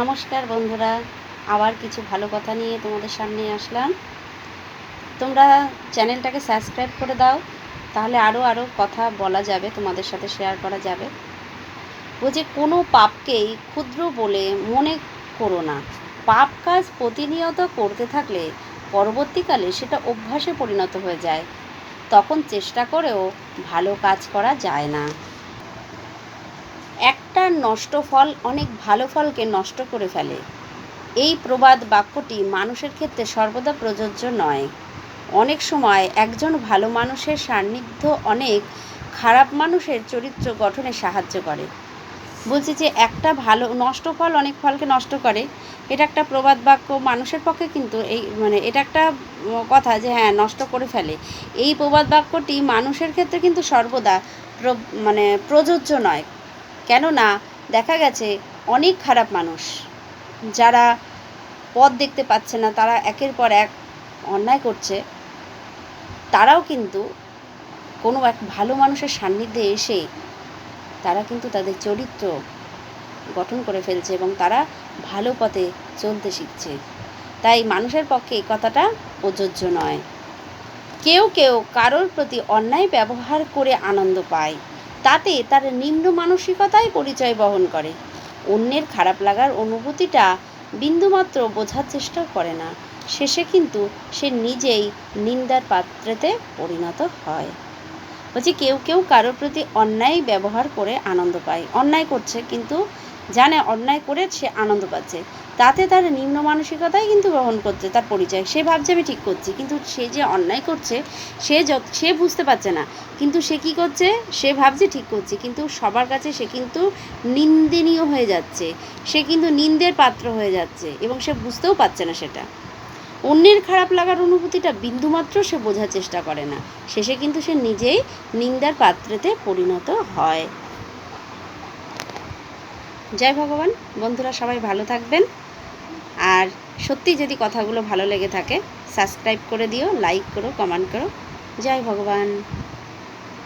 নমস্কার বন্ধুরা, আবার কিছু ভালো কথা নিয়ে তোমাদের সামনে আসলাম। তোমরা চ্যানেলটাকে সাবস্ক্রাইব করে দাও, তাহলে আরও আরও কথা বলা যাবে, তোমাদের সাথে শেয়ার করা যাবে। ও যে কোনো পাপকেই ক্ষুদ্র বলে মনে করো না। পাপ কাজ প্রতিনিয়ত করতে থাকলে পরবর্তীকালে সেটা অভ্যাসে পরিণত হয়ে যায়। তখন চেষ্টা করেও ভালো কাজ করা যায় না। একটা নষ্ট ফল অনেক ভালো ফলকে নষ্ট করে ফেলে। এই প্রবাদ বাক্যটি মানুষের ক্ষেত্রে সর্বদা প্রযোজ্য নয়। অনেক সময় একজন ভালো মানুষের সান্নিধ্য অনেক খারাপ মানুষের চরিত্র গঠনে সাহায্য করে। বলছি যে একটা ভালো নষ্ট ফল অনেক ফলকে নষ্ট করে, এটা একটা প্রবাদ বাক্য মানুষের পক্ষে কিন্তু এই মানে এটা একটা কথা যে হ্যাঁ নষ্ট করে ফেলে। এই প্রবাদ বাক্যটি মানুষের ক্ষেত্রে কিন্তু সর্বদা মানে প্রযোজ্য নয়। কেননা দেখা গেছে অনেক খারাপ মানুষ। যারা পথ দেখতে পাচ্ছে না, তারা একের পর এক অন্যায় করছে, তারাও কিন্তু কোনো এক ভালো মানুষের সান্নিধ্যে এসে তারা কিন্তু তাদের চরিত্র গঠন করে ফেলছে এবং তারা ভালো পথে চলতে শিখছে। তাই মানুষের পক্ষে এই কথাটা প্রযোজ্য নয়। কেউ কেউ কারোর প্রতি অন্যায় ব্যবহার করে আনন্দ পায়। তাতে তার নিম্ন মানসিকতাই পরিচয় বহন করে। অন্যের খারাপ লাগার অনুভূতিটা বিন্দুমাত্র বোঝার চেষ্টা করে না। শেষে কিন্তু সে নিজেই নিন্দার পাত্রেতে পরিণত হয়। বলছি, কেউ কেউ কারোর প্রতি অন্যায় ব্যবহার করে আনন্দ পায়। অন্যায় করছে, কিন্তু জানে অন্যায় করে সে আনন্দ পাচ্ছে। তাতে তার নিম্ন মানসিকতাই কিন্তু গ্রহণ করছে, তার পরিচয়। সে ভাবছে, আমি ঠিক করছি। কিন্তু সে যে অন্যায় করছে, সে যত, সে বুঝতে পারছে না। কিন্তু সে কি করছে? সে ভাবছে, ঠিক করছে। কিন্তু সবার কাছে সে কিন্তু নিন্দনীয় হয়ে যাচ্ছে। সে কিন্তু নিন্দের পাত্র হয়ে যাচ্ছে এবং সে বুঝতেও পারছে না সেটা। অন্যের খারাপ লাগার অনুভূতিটা বিন্দুমাত্র সে বোঝার চেষ্টা করে না। শেষে কিন্তু সে নিজেই নিন্দার পাত্রেতে পরিণত হয়। জয় ভগবান। বন্ধুরা সবাই ভালো থাকবেন। আর সত্যি যদি কথাগুলো ভালো লেগে থাকে সাবস্ক্রাইব করে দিও লাইক করো কমেন্ট করো। জয় ভগবান।